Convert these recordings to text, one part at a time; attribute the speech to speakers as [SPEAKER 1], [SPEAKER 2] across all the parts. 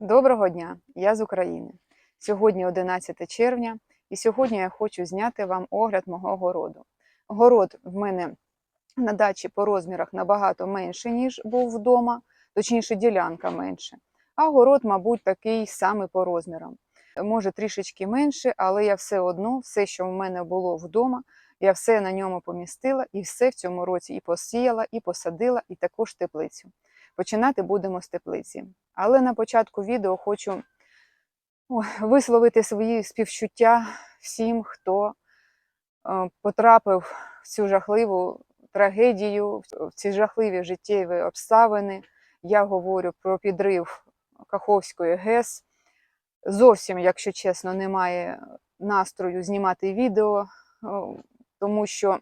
[SPEAKER 1] Доброго дня, я з України. Сьогодні 11 червня, і сьогодні я хочу зняти вам огляд мого городу. Город в мене на дачі по розмірах набагато менше, ніж був вдома, точніше, ділянка менше. А город, мабуть, такий самий по розмірам. Може, трішечки менше, але я все одно, все, що в мене було вдома, я все на ньому помістила і все в цьому році і посіяла, і посадила, і також теплицю. Починати будемо з теплиці. Але на початку відео хочу висловити свої співчуття всім, хто е, потрапив в цю жахливу трагедію, в ці жахливі життєві обставини. Я говорю про підрив Каховської ГЕС. Зовсім, якщо чесно, немає настрою знімати відео, тому що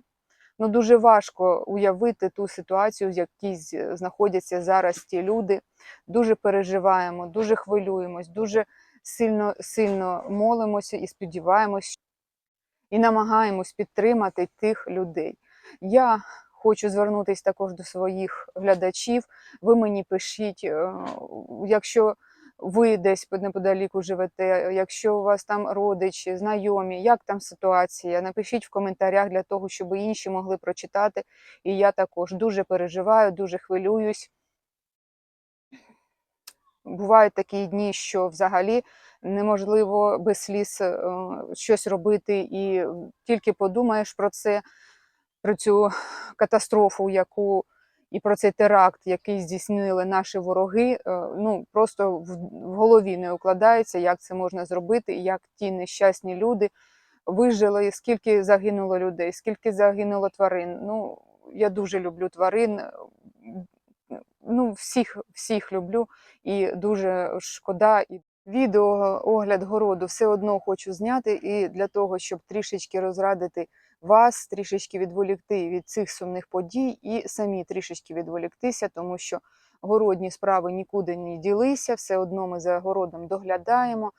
[SPEAKER 1] ну, дуже важко уявити ту ситуацію, в якій знаходяться зараз ті люди. Дуже переживаємо, дуже хвилюємось, дуже сильно, сильно молимося і сподіваємось, і намагаємось підтримати тих людей. Я хочу звернутися також до своїх глядачів. Ви мені пишіть, е, якщо ви десь неподаліку живете, якщо у вас там родичі, знайомі, як там ситуація, напишіть в коментарях для того, щоб інші могли прочитати. І я також дуже переживаю, дуже хвилююсь. Бувають такі дні, що взагалі неможливо без сліз е, щось робити, і тільки подумаєш про це, про цю катастрофу, яку і про цей теракт, який здійснили наші вороги. е, Ну просто в, голові не укладається, як це можна зробити, як ті нещасні люди вижили, скільки загинуло людей, скільки загинуло тварин. Ну я дуже люблю тварин. Ну, всіх, всіх люблю і дуже шкода. І відео огляд городу все одно хочу зняти, і для того, щоб трішечки розрадити вас, трішечки відволікти від цих сумних подій, і самі трішечки відволіктися, тому що городні справи нікуди не ділися, все одно ми за городом доглядаємо.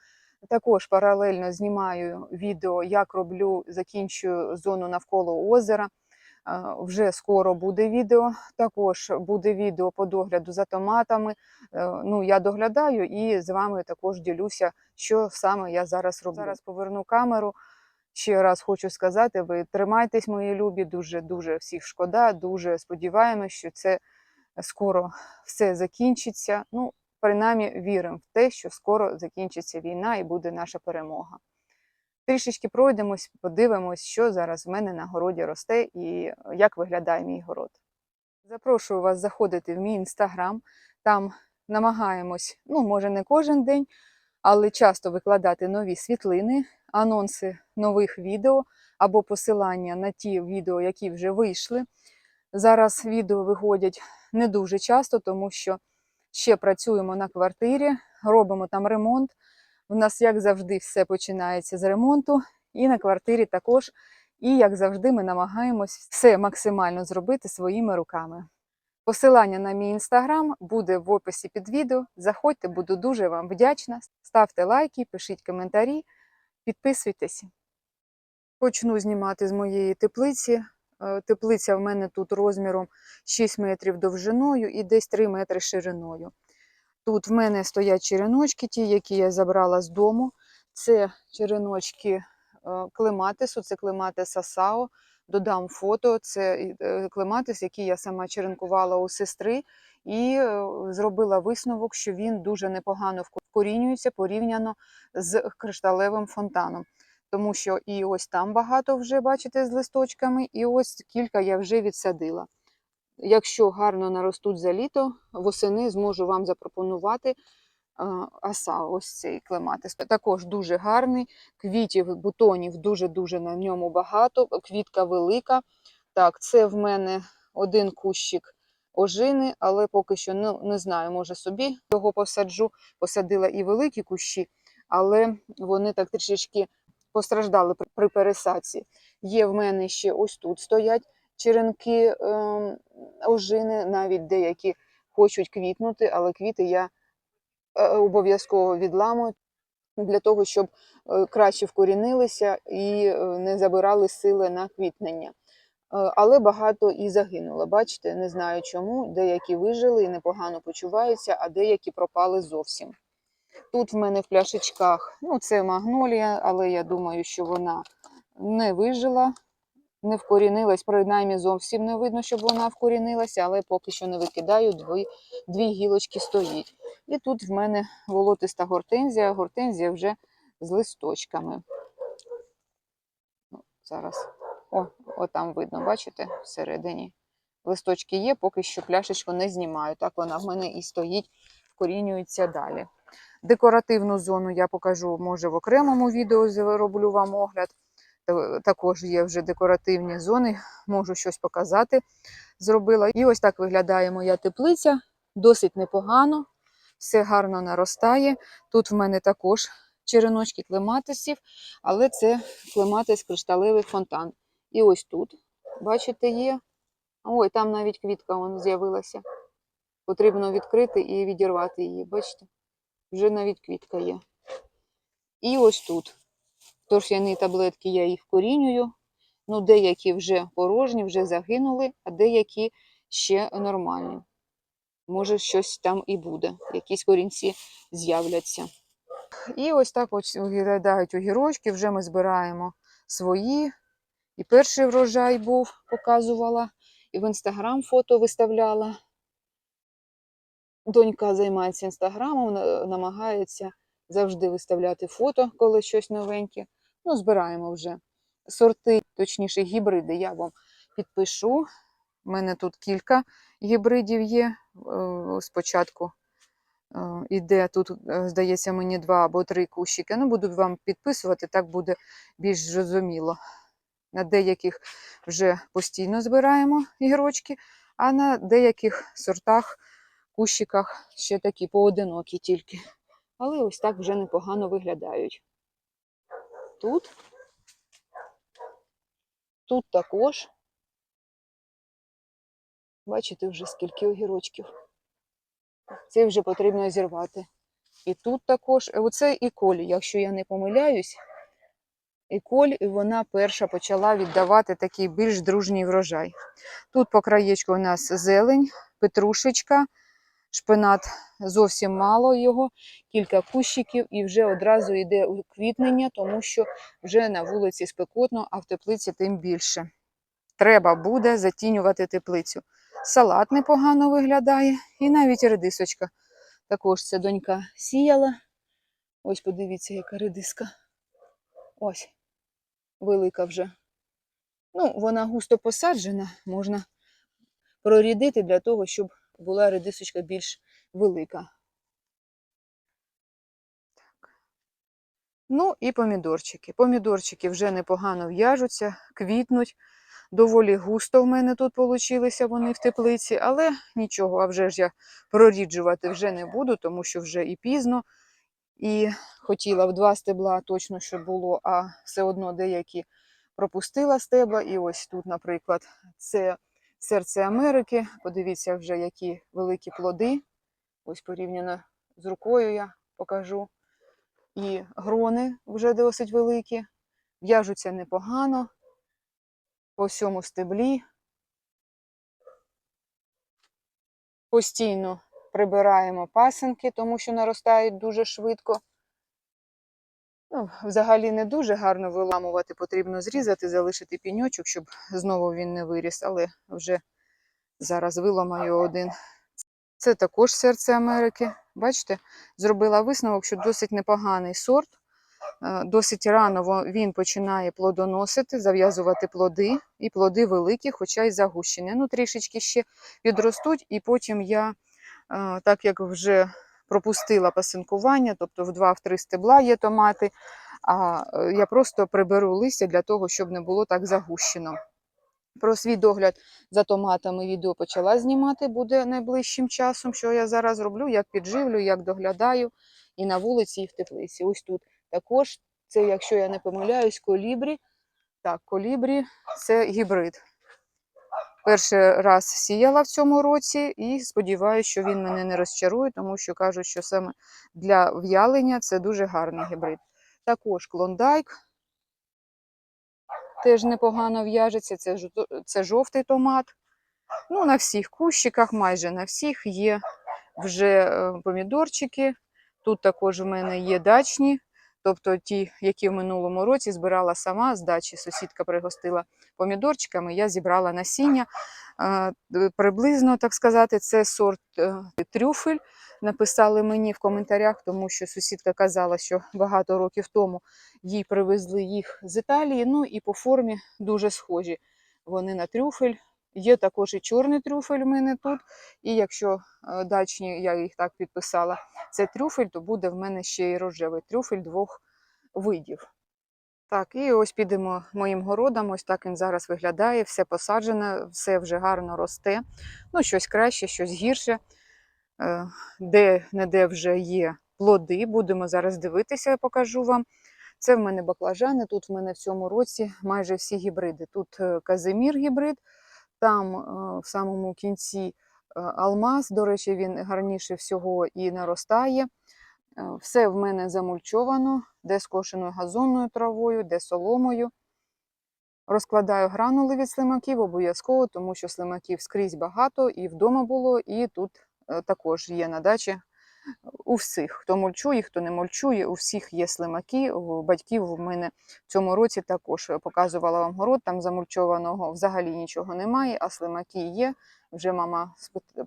[SPEAKER 1] Також паралельно знімаю відео, як роблю, закінчую зону навколо озера. Вже скоро буде відео. Також буде відео по догляду за томатами. Е, Ну, я доглядаю і з вами також ділюся, що саме я зараз роблю. Зараз поверну камеру. Ще раз хочу сказати: ви тримайтесь, мої любі, дуже дуже всіх шкода. Дуже сподіваємось, що це скоро все закінчиться. Ну, принаймні віримо в те, що скоро закінчиться війна і буде наша перемога. Трішечки пройдемось, подивимось, що зараз в мене на городі росте і як виглядає мій город. Запрошую вас заходити в мій інстаграм. Там намагаємось, ну, може, не кожен день, але часто викладати нові світлини, анонси нових відео або посилання на ті відео, які вже вийшли. Зараз відео виходять не дуже часто, тому що ще працюємо на квартирі, робимо там ремонт. У нас, як завжди, все починається з ремонту, і на квартирі також. І, як завжди, ми намагаємось все максимально зробити своїми руками. Посилання на мій інстаграм буде в описі під відео. Заходьте, буду дуже вам вдячна. Ставте лайки, пишіть коментарі, підписуйтесь. Почну знімати з моєї теплиці. Е, Теплиця в мене тут розміром 6 метрів довжиною і десь 3 метри шириною. Тут в мене стоять череночки, ті, які я забрала з дому. Це череночки е, клематису, це клематис Асао. Додам фото. Це е, клематис, який я сама черенкувала у сестри, і е, зробила висновок, що він дуже непогано вкорінюється порівняно з кришталевим фонтаном. Тому що і ось там багато вже, бачите, з листочками, і ось кілька я вже відсадила. Якщо гарно наростуть за літо, восени зможу вам запропонувати аса, ось цей клематис. Також дуже гарний, квітів, бутонів дуже-дуже на ньому багато, квітка велика. Так, це в мене один кущик ожини, але поки що ну, не знаю, може собі його посаджу. Посадила і великі кущі, але вони так трішечки постраждали при- пересадці. Є в мене ще ось тут стоять черенки ем, ожини, навіть деякі хочуть квітнути, але квіти я обов'язково відламую для того, щоб е, краще вкорінилися і е, не забирали сили на квітнення. Е, Але багато і загинуло. Бачите, не знаю чому. Деякі вижили і непогано почуваються, а деякі пропали зовсім. Тут в мене в пляшечках, ну це магнолія, але я думаю, що вона не вижила, не вкорінилась, принаймні зовсім не видно, щоб вона вкорінилася, але поки що не викидаю, дві, дві гілочки стоїть. І тут в мене волотиста гортензія, гортензія вже з листочками. Ну, Зараз, о, отам видно, бачите, всередині. Листочки є, поки що пляшечку не знімаю. Так вона в мене і стоїть, вкорінюється далі. Декоративну зону я покажу, може, в окремому відео зроблю вам огляд. Та- Також є вже декоративні зони, можу щось показати. Зробила. І ось так виглядає моя теплиця. Досить непогано, все гарно наростає. Тут в мене також череночки клематисів, але це клематис кришталевий фонтан. І ось тут, бачите, є. Ой, там навіть квітка з'явилася. Потрібно відкрити і відірвати її. Бачите? Вже навіть квітка є. І ось тут. Торф'яні таблетки я їх вкорінюю. Ну, деякі вже порожні, вже загинули, а деякі ще нормальні. Може, щось там і буде, якісь корінці з'являться. І ось так виглядають огірочки, вже ми збираємо свої. І перший врожай був, показувала, і в інстаграм фото виставляла. Донька займається інстаграмом, на- намагається завжди виставляти фото, коли щось новеньке. Ну, збираємо вже сорти, точніше, гібриди. Я вам підпишу. У мене тут кілька гібридів є. Е, Спочатку е, іде тут, е, здається, мені два або три кущики. Ну, буду вам підписувати, так буде більш зрозуміло. На деяких вже постійно збираємо гірочки, а на деяких сортах, кущиках ще такі поодинокі тільки. Але ось так вже непогано виглядають. Тут. Тут також. Бачите вже скільки огірочків. Це вже потрібно зірвати. І тут також, е, оце і колі, якщо я не помиляюсь, і коль, і вона перша почала віддавати такий більш дружній врожай. Тут по краєчку у нас зелень, петрушечка, шпинат зовсім мало його, кілька кущиків, і вже одразу йде уквітнення, тому що вже на вулиці спекотно, а в теплиці тим більше. Треба буде затінювати теплицю. Салат непогано виглядає, і навіть редисочка. Також це донька сіяла. Ось подивіться, яка редиска. Ось, велика вже. Ну, вона густо посаджена, можна прорідити для того, щоб була редисочка більш велика. Так. Ну і помідорчики. Помідорчики вже непогано в'яжуться, квітнуть. Доволі густо в мене тут получилися вони в теплиці, але нічого, а вже ж я проріджувати вже не буду, тому що вже і пізно. І хотіла в два стебла точно, щоб було, а все одно деякі пропустила стебла. І ось тут, наприклад, це серце Америки. Подивіться вже, які великі плоди. Ось порівняно з рукою я покажу. І грони вже досить великі. В'яжуться непогано по всьому стеблі. Постійно прибираємо пасинки, тому що наростають дуже швидко. Ну, взагалі не дуже гарно виламувати, потрібно зрізати, залишити піньочок, щоб знову він не виріс, але вже зараз виламаю один. Це також серце Америки. Бачите, зробила висновок, що досить непоганий сорт. Е, Досить рано він починає плодоносити, зав'язувати плоди, і плоди великі, хоча й загущені. Ну, трішечки ще відростуть, і потім я, е, так як вже пропустила пасинкування, тобто в 2-3 стебла є томати, а е, я просто приберу листя для того, щоб не було так загущено. Про свій догляд за томатами відео почала знімати, буде найближчим часом, що я зараз роблю, як підживлю, як доглядаю і на вулиці, і в теплиці. Ось тут також, це, якщо я не помиляюсь, колібрі. Так, колібрі це гібрид. Перший раз сіяла в цьому році і сподіваюся, що він мене не розчарує, тому що кажуть, що саме для в'ялення це дуже гарний гібрид. Також клондайк теж непогано в'яжеться, це, це жовтий томат. Ну, на всіх кущиках, майже на всіх є вже е, помідорчики. Тут також в мене є дачні, тобто ті, які в минулому році збирала сама з дачі. Сусідка пригостила помідорчиками, я зібрала насіння. Е, Приблизно, так сказати, це сорт е, трюфель. Написали мені в коментарях, тому що сусідка казала, що багато років тому їй привезли їх з Італії. Ну і по формі дуже схожі вони на трюфель. Є також і чорний трюфель у мене тут. І якщо е, дачні, я їх так підписала, це трюфель, то буде в мене ще й рожевий трюфель двох видів. Так, і ось підемо моїм городом. Ось так він зараз виглядає, все посаджено, все вже гарно росте. Ну, щось краще, щось гірше. Е, Де-не-де вже є плоди. Будемо зараз дивитися, я покажу вам. Це в мене баклажани. Тут в мене в цьому році майже всі гібриди. Тут е, Казимір гібрид, там е, в самому кінці е, алмаз. До речі, він гарніше всього і наростає. Е, Все в мене замульчовано, де скошеною газонною травою, де соломою. Розкладаю гранули від слимаків обов'язково, тому що слимаків скрізь багато, і вдома було, і тут також є на дачі у всіх. Хто мульчує, хто не мульчує, у всіх є слимаки. У батьків в мене в цьому році також показувала вам город, там замульчованого взагалі нічого немає, а слимаки є. Вже мама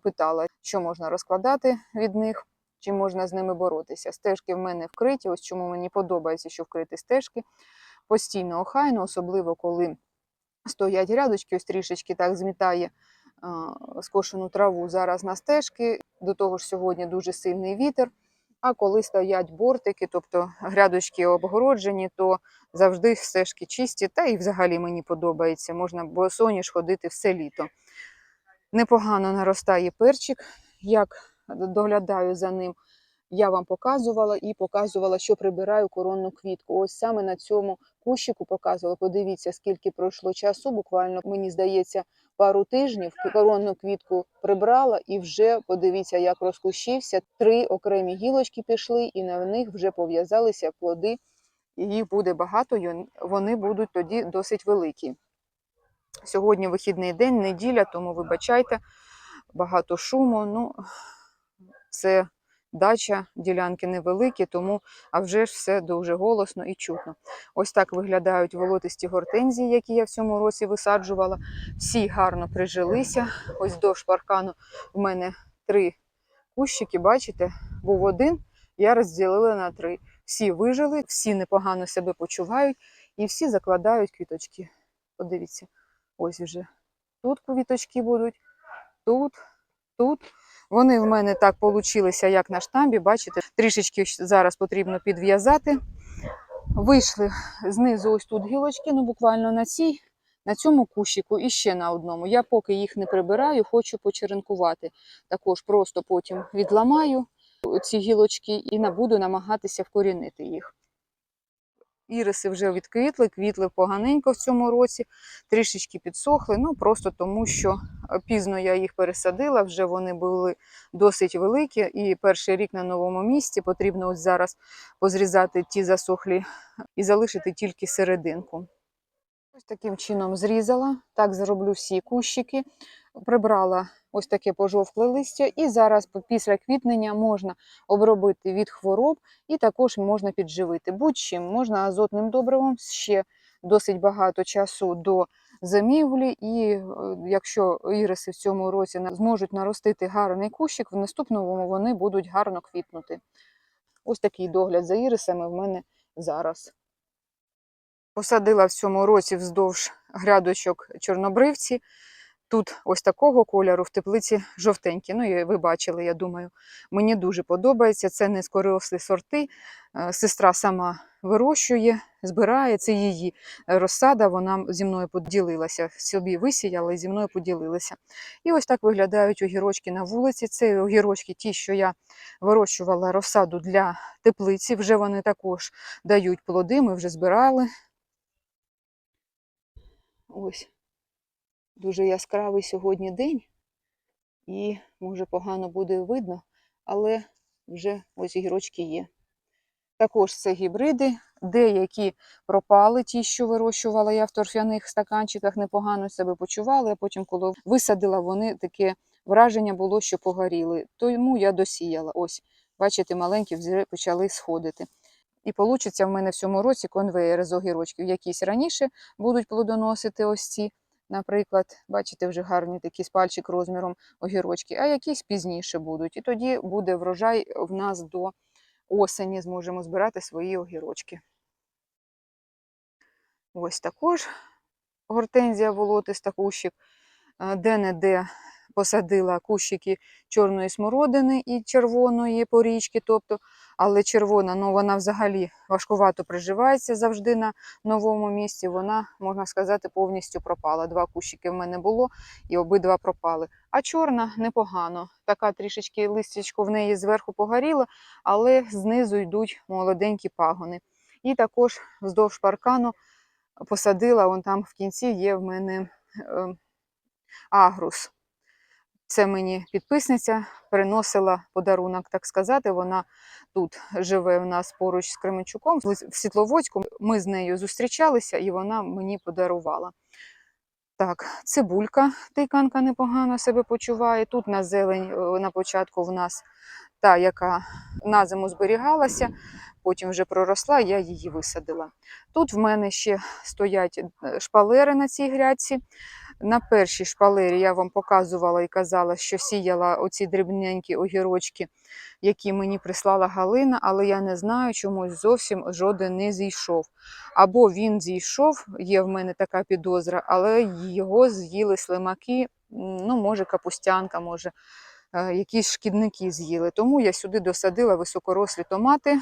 [SPEAKER 1] питала, що можна розкладати від них, чи можна з ними боротися. Стежки в мене вкриті. Ось чому мені подобається, що вкриті стежки. Постійно охайно, особливо коли стоять рядочки, ось трішечки так змітає скошену траву зараз на стежки. До того ж, сьогодні дуже сильний вітер. А коли стоять бортики, тобто грядочки обгороджені, то завжди стежки чисті, та і взагалі мені подобається. Можна босоніж ходити все літо. Непогано наростає перчик. Як доглядаю за ним, я вам показувала і показувала, що прибираю коронну квітку. Ось саме на цьому кущику показувала. Подивіться, скільки пройшло часу. Буквально мені здається, пару тижнів коронну квітку прибрала, і вже подивіться, як розкущився. Три окремі гілочки пішли, і на них вже пов'язалися плоди. Їх буде багато, вони будуть тоді досить великі. Сьогодні вихідний день, неділя, тому вибачайте, багато шуму. Ну, це дача, ділянки невеликі, тому а вже ж все дуже голосно і чутно. Ось так виглядають волотисті гортензії, які я в цьому році висаджувала. Всі гарно прижилися. Ось довж паркану в мене три кущики, бачите, був один, я розділила на три. Всі вижили, всі непогано себе почувають і всі закладають квіточки. Подивіться, ось вже тут квіточки будуть, тут, тут. Вони в мене так получилися, як на штамбі. Бачите, трішечки зараз потрібно підв'язати. Вийшли знизу ось тут гілочки, ну буквально на цій, на цьому кущику і ще на одному. Я поки їх не прибираю, хочу почеренкувати. Також просто потім відламаю ці гілочки і буду намагатися вкорінити їх. Іриси вже відквітли, квітли поганенько в цьому році, трішечки підсохли, ну просто тому, що е, пізно я їх пересадила, вже вони були досить великі, і перший рік на новому місці. Потрібно ось зараз позрізати ті засохлі і залишити тільки серединку. Ось таким чином зрізала, так зроблю всі кущики, прибрала ось таке пожовкле листя, і зараз після квітнення можна обробити від хвороб і також можна підживити. Будь-чим можна азотним добривом ще досить багато часу до зимівлі, і е, якщо іриси в цьому році зможуть наростити гарний кущик, в наступному вони будуть гарно квітнути. Ось такий догляд за ірисами в мене зараз. Посадила в цьому році вздовж грядочок чорнобривці. Тут ось такого кольору, в теплиці жовтенькі. Ну, і ви бачили, я думаю. Мені дуже подобається. Це низькорослі сорти. Е, Сестра сама вирощує, збирає. Це її розсада. Вона зі мною поділилася. Собі висіяла і зі мною поділилася. І ось так виглядають огірочки на вулиці. Це огірочки, ті, що я вирощувала розсаду для теплиці. Вже вони також дають плоди. Ми вже збирали. Ось. Дуже яскравий сьогодні день, і може погано буде видно, але вже ось гірочки є. Також це гібриди, деякі пропали, ті, що вирощувала я в торфяних стаканчиках, непогано себе почували, а потім, коли висадила, вони таке враження було, що погоріли. Тому я досіяла. Ось бачите, маленькі вже почали сходити. І получиться в мене в цьому році конвеєри з огірочків. Якісь раніше будуть плодоносити ось ці, наприклад, бачите, вже гарні такі з пальчик розміром огірочки, а якісь пізніше будуть. І тоді буде врожай в нас до осені, зможемо збирати свої огірочки. Ось також гортензія волотиста кущик. Е, Де-не-де посадила кущики чорної смородини і червоної порічки. Тобто, але червона, ну вона взагалі важкувато приживається завжди на новому місці. Вона, можна сказати, повністю пропала. Два кущики в мене було і обидва пропали. А чорна непогано. Така трішечки листячко в неї зверху погоріло, але знизу йдуть молоденькі пагони. І також вздовж паркану посадила, вон там в кінці є в мене е, агрус. Це мені підписниця приносила подарунок, так сказати. Вона тут живе в нас поруч з Кременчуком, в Світловодську. Ми з нею зустрічалися і вона мені подарувала. Так, цибулька, тиканка непогано себе почуває. Тут на зелень е, на початку в нас та, яка на зиму зберігалася, потім вже проросла, я її висадила. Тут в мене ще стоять е, шпалери на цій грядці. На першій шпалері я вам показувала і казала, що сіяла оці дрібненькі огірочки, які мені прислала Галина, але я не знаю, чомусь зовсім жоден не зійшов. Або він зійшов, є в мене така підозра, але його з'їли слимаки, ну, може, капустянка, може, е, якісь шкідники з'їли. Тому я сюди досадила високорослі томати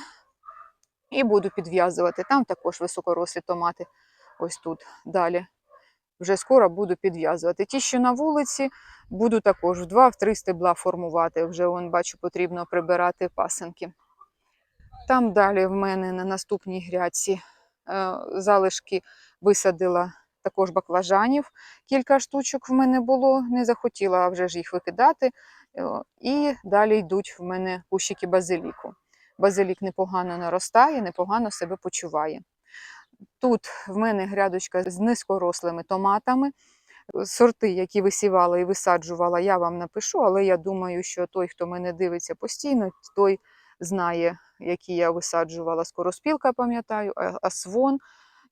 [SPEAKER 1] і буду підв'язувати. Там також високорослі томати. Ось тут далі вже скоро буду підв'язувати. Ті, що на вулиці, буду також в два, в три стебла формувати. Вже вон, бачу, потрібно прибирати пасинки. Там далі в мене на наступній грядці е, залишки висадила також баклажанів. Кілька штучок в мене було, не захотіла вже ж їх викидати. Е, І далі йдуть в мене кущики базиліку. Базилік непогано наростає, непогано себе почуває. Тут в мене грядочка з низькорослими томатами. Сорти, які висівала і висаджувала, я вам напишу, але я думаю, що той, хто мене дивиться постійно, той знає, які я висаджувала. Скороспілка, пам'ятаю, асвон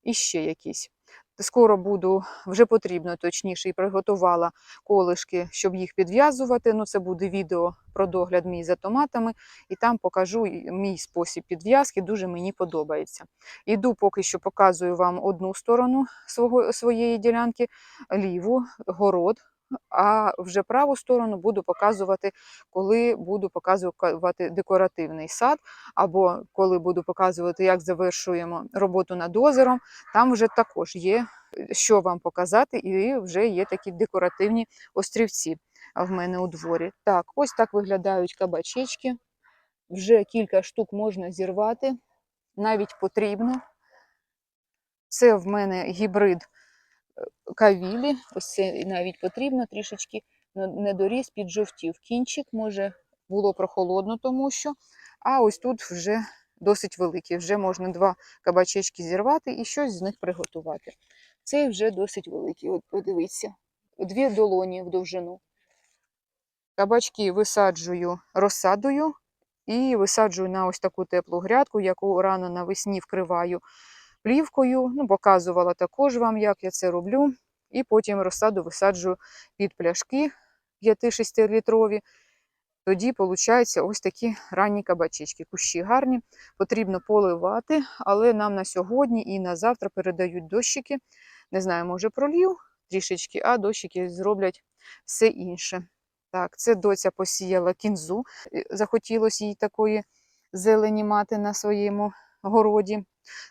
[SPEAKER 1] і ще якісь. Скоро буду, вже потрібно точніше, і приготувала колишки, щоб їх підв'язувати. Ну, це буде відео про догляд мій за томатами, і там покажу мій спосіб підв'язки, дуже мені подобається. Іду поки що показую вам одну сторону свого, своєї ділянки, ліву, город, а вже праву сторону буду показувати, коли буду показувати декоративний сад, або коли буду показувати, як завершуємо роботу над озером. Там вже також є що вам показати, і вже є такі декоративні острівці в мене у дворі. Так, ось так виглядають кабачечки. Вже кілька штук можна зірвати, навіть потрібно. Це в мене гібрид е, кавілі. Ось це навіть потрібно трішечки не- не доріс, піджовтів. Кінчик, може, було прохолодно, тому що. А ось тут вже досить великі. Вже можна два кабачечки зірвати і щось з них приготувати. Цей вже досить великий. От подивіться, дві долоні в довжину. Кабачки висаджую розсадою і висаджую на ось таку теплу грядку, яку рано навесні вкриваю плівкою. Ну, показувала також вам, як я це роблю. І потім розсаду висаджую під пляшки 5-6 літрові. Тоді, виходить, ось такі ранні кабачечки. Кущі гарні, потрібно поливати, але нам на сьогодні і на завтра передають дощики. Не знаю, може пролів трішечки, а дощики зроблять все інше. Так, це доця посіяла кінзу. Е, Захотілося їй такої зелені мати на своєму городі.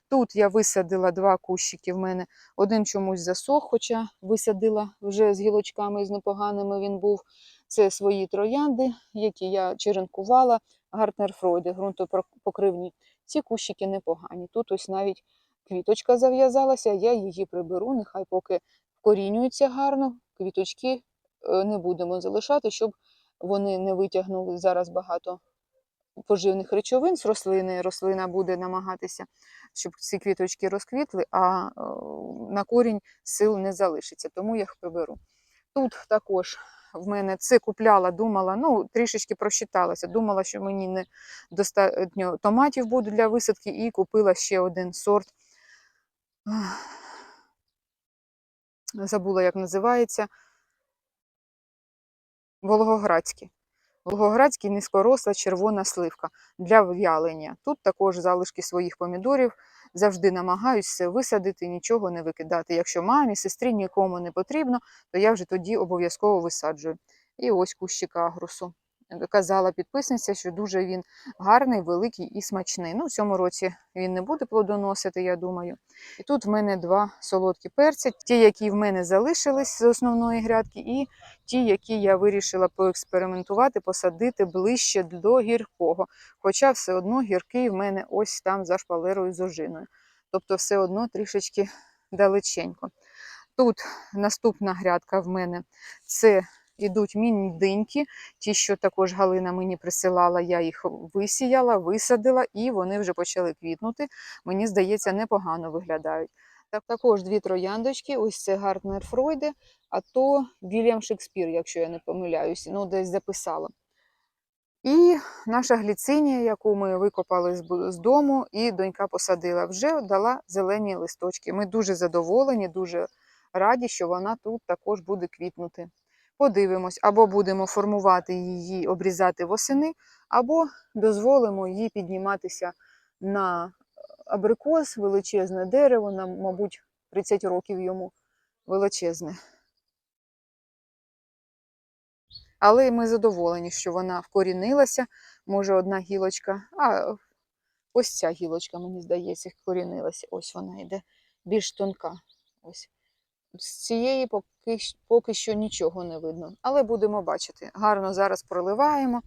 [SPEAKER 1] Тут я висадила два кущики в мене. Один чомусь засох, хоча висадила вже з гілочками з непоганими він був. Це свої троянди, які я черенкувала, Гартнер Фройде, ґрунтопокривні. Ці кущики непогані. Тут ось навіть квіточка зав'язалася, я її приберу, нехай поки вкорінюються гарно, квіточки е, не будемо залишати, щоб вони не витягнули зараз багато поживних речовин з рослини. Рослина буде намагатися, щоб ці квіточки розквітли, а е, на корінь сил не залишиться, тому я їх приберу. Тут також в мене це купляла, думала, ну, трішечки просчиталася. Думала, що мені не достатньо томатів буде для висадки, і купила ще один сорт. Забула, як називається. Волгоградський. Волгоградський низькоросла червона сливка для в'ялення. Тут також залишки своїх помідорів. Завжди намагаюся висадити, нічого не викидати. Якщо мамі, сестрі нікому не потрібно, то я вже тоді обов'язково висаджую. І ось кущик агрусу. Казала підписниця, що дуже він гарний, великий і смачний. Ну, в цьому році він не буде плодоносити, я думаю. І тут в мене два солодкі перці, ті, які в мене залишились з основної грядки, і ті, які я вирішила поекспериментувати, посадити ближче до гіркого. Хоча все одно гіркий в мене ось там за шпалерою з ожиною. Тобто, все одно трішечки далеченько. Тут наступна грядка в мене це ідуть міні-диньки, ті, що також Галина мені присилала, я їх висіяла, висадила, і вони вже почали квітнути. Мені здається, непогано виглядають. Так, також дві трояндочки, ось це Гартнер Фройде, а то Вільям Шекспір, якщо я не помиляюся, ну десь записала. І наша гліцинія, яку ми викопали з дому, і донька посадила, вже дала зелені листочки. Ми дуже задоволені, дуже раді, що вона тут також буде квітнути. Подивимось, або будемо формувати її, обрізати восени, або дозволимо їй підніматися на абрикос, величезне дерево, на, мабуть, 30 років йому величезне. Але ми задоволені, що вона вкорінилася. Може, одна гілочка, а ось ця гілочка, мені здається, вкорінилася. Ось вона йде більш тонка. Ось. З цієї поки, поки що нічого не видно. Але будемо бачити. Гарно зараз проливаємо,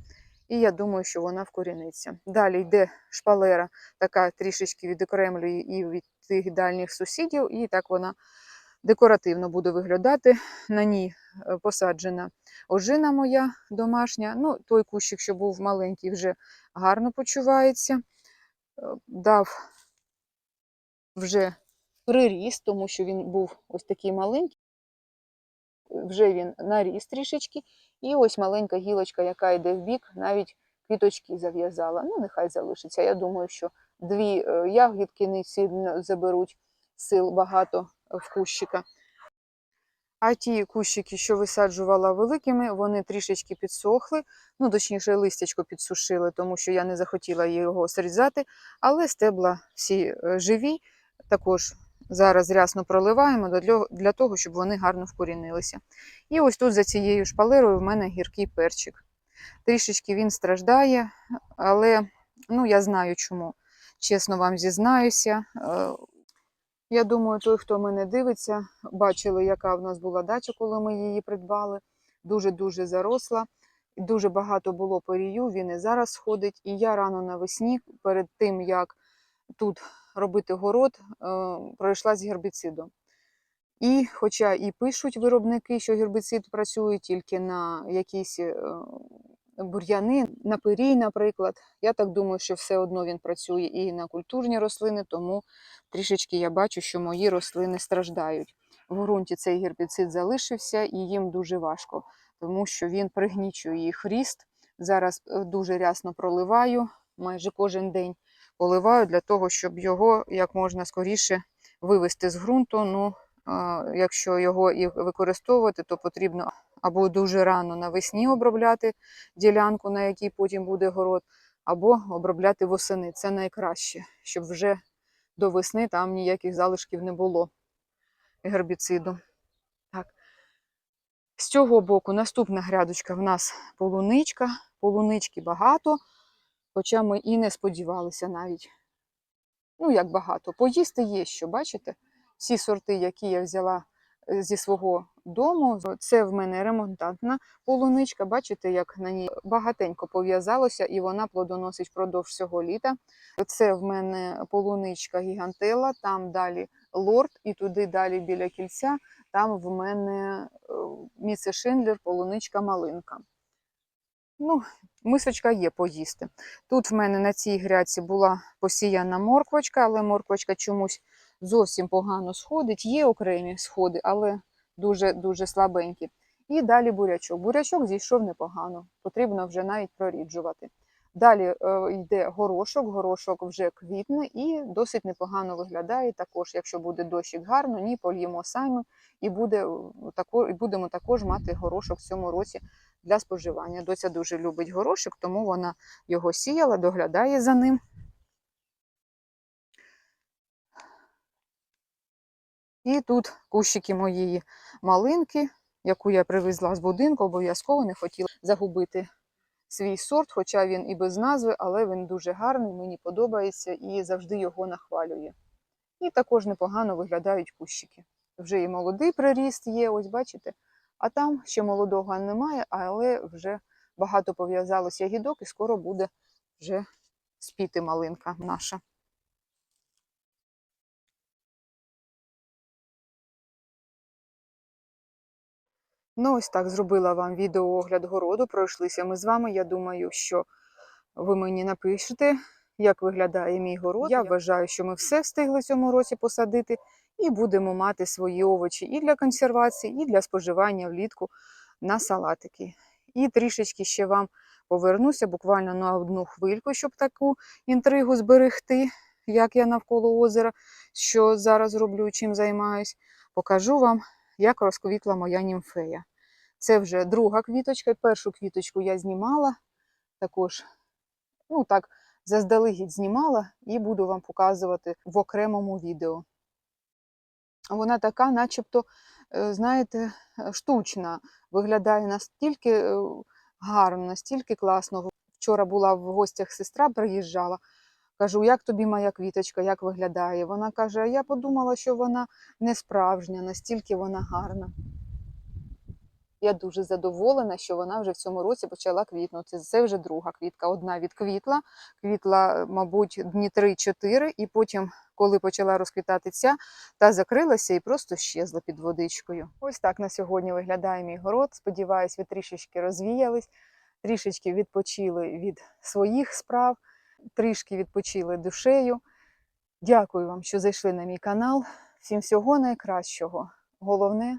[SPEAKER 1] і я думаю, що вона вкоріниться. Далі йде шпалера, така трішечки відокремлює і від тих дальніх сусідів, і так вона декоративно буде виглядати. На ній е, посаджена ожина моя домашня. Ну, той кущик, що був маленький, вже гарно почувається. Е, Дав вже приріс, тому що він був ось такий маленький. Вже він наріс трішечки. І ось маленька гілочка, яка йде в бік, навіть квіточки зав'язала. Ну, нехай залишиться. Я думаю, що дві е, ягідки не сильно заберуть сил багато в кущика. А ті кущики, що висаджувала великими, вони трішечки підсохли. Ну, точніше, листячко підсушили, тому що я не захотіла його срізати. Але стебла всі е, живі. Також зараз рясно проливаємо для, того, щоб вони гарно вкорінилися. І ось тут за цією шпалерою в мене гіркий перчик. Трішечки він страждає, але ну, я знаю чому. Чесно вам зізнаюся. Е, Я думаю, той, хто мене дивиться, бачили, яка в нас була дача, коли ми її придбали. Дуже-дуже заросла. Дуже багато було порію, він і зараз сходить. І я рано навесні, перед тим як тут робити город, е, пройшла з гербіцидом. І, хоча і пишуть виробники, що гербіцид працює тільки на якісь е, бур'яни, на пирій, наприклад, я так думаю, що все одно він працює і на культурні рослини, тому трішечки я бачу, що мої рослини страждають. В ґрунті цей гербіцид залишився і їм дуже важко, тому що він пригнічує їх ріст. Зараз е, дуже рясно проливаю, майже кожен день поливаю для того, щоб його як можна скоріше вивести з ґрунту. Ну, якщо його і використовувати, то потрібно або дуже рано навесні обробляти ділянку, на якій потім буде город, або обробляти восени. Це найкраще, щоб вже до весни там ніяких залишків не було гербіциду. Так. З цього боку наступна грядочка в нас полуничка. Полунички багато, хоча ми і не сподівалися навіть. Ну, як багато. Поїсти є що, бачите? Всі сорти, які я взяла е, зі свого дому, це в мене ремонтантна полуничка. Бачите, як на ній багатенько пов'язалося, і вона плодоносить впродовж всього літа. Це в мене полуничка гігантела, там далі лорд, і туди далі біля кільця, там в мене е, міце Шиндлер, полуничка малинка. Ну, мисочка є поїсти. Тут в мене на цій грядці була посіяна морквочка, але морквочка чомусь зовсім погано сходить. Є окремі сходи, але дуже-дуже слабенькі. І далі бурячок. Бурячок зійшов непогано, потрібно вже навіть проріджувати. Далі е, йде горошок, горошок вже квітне і досить непогано виглядає. Також, якщо буде дощик гарно, ні, польємо самі і, буде, е, тако, і будемо також мати горошок в цьому році для споживання. Доця дуже любить горошок, тому вона його сіяла, доглядає за ним. І тут кущики моєї малинки, яку я привезла з будинку, обов'язково не хотіла загубити свій сорт, хоча він і без назви, але він дуже гарний, мені подобається і завжди його нахвалює. І також непогано виглядають кущики. Вже і молодий приріст є, ось бачите. А там ще молодого немає, але вже багато пов'язалося ягідок і скоро буде вже спіти малинка наша. Ну, ось так зробила вам відеоогляд городу. Пройшлися ми з вами. Я думаю, що ви мені напишете, як виглядає мій город. Я вважаю, що ми все встигли цьому році посадити і будемо мати свої овочі і для консервації, і для споживання влітку на салатики. І трішечки ще вам повернуся буквально на одну хвильку, щоб таку інтригу зберегти, як я навколо озера, що зараз роблю, чим займаюсь. Покажу вам, як розквітла моя німфея. Це вже друга квіточка. Першу квіточку я знімала, також, ну так, заздалегідь знімала і буду вам показувати в окремому відео. Вона така, начебто, е, знаєте, штучна, виглядає настільки е, гарно, настільки класно. Вчора була в гостях сестра, приїжджала. Кажу, як тобі моя квіточка, як виглядає? Вона каже, я подумала, що вона не справжня, настільки вона гарна. Я дуже задоволена, що вона вже в цьому році почала квітнути. Це вже друга квітка. Одна відквітла, квітла, мабуть, дні 3-4, і потім, коли почала розквітати ця, та закрилася і просто щезла під водичкою. Ось так на сьогодні виглядає мій город. Сподіваюсь, ви трішечки розвіялись, трішечки відпочили від своїх справ, трішки відпочили душею. Дякую вам, що зайшли на мій канал. Всім всього найкращого. Головне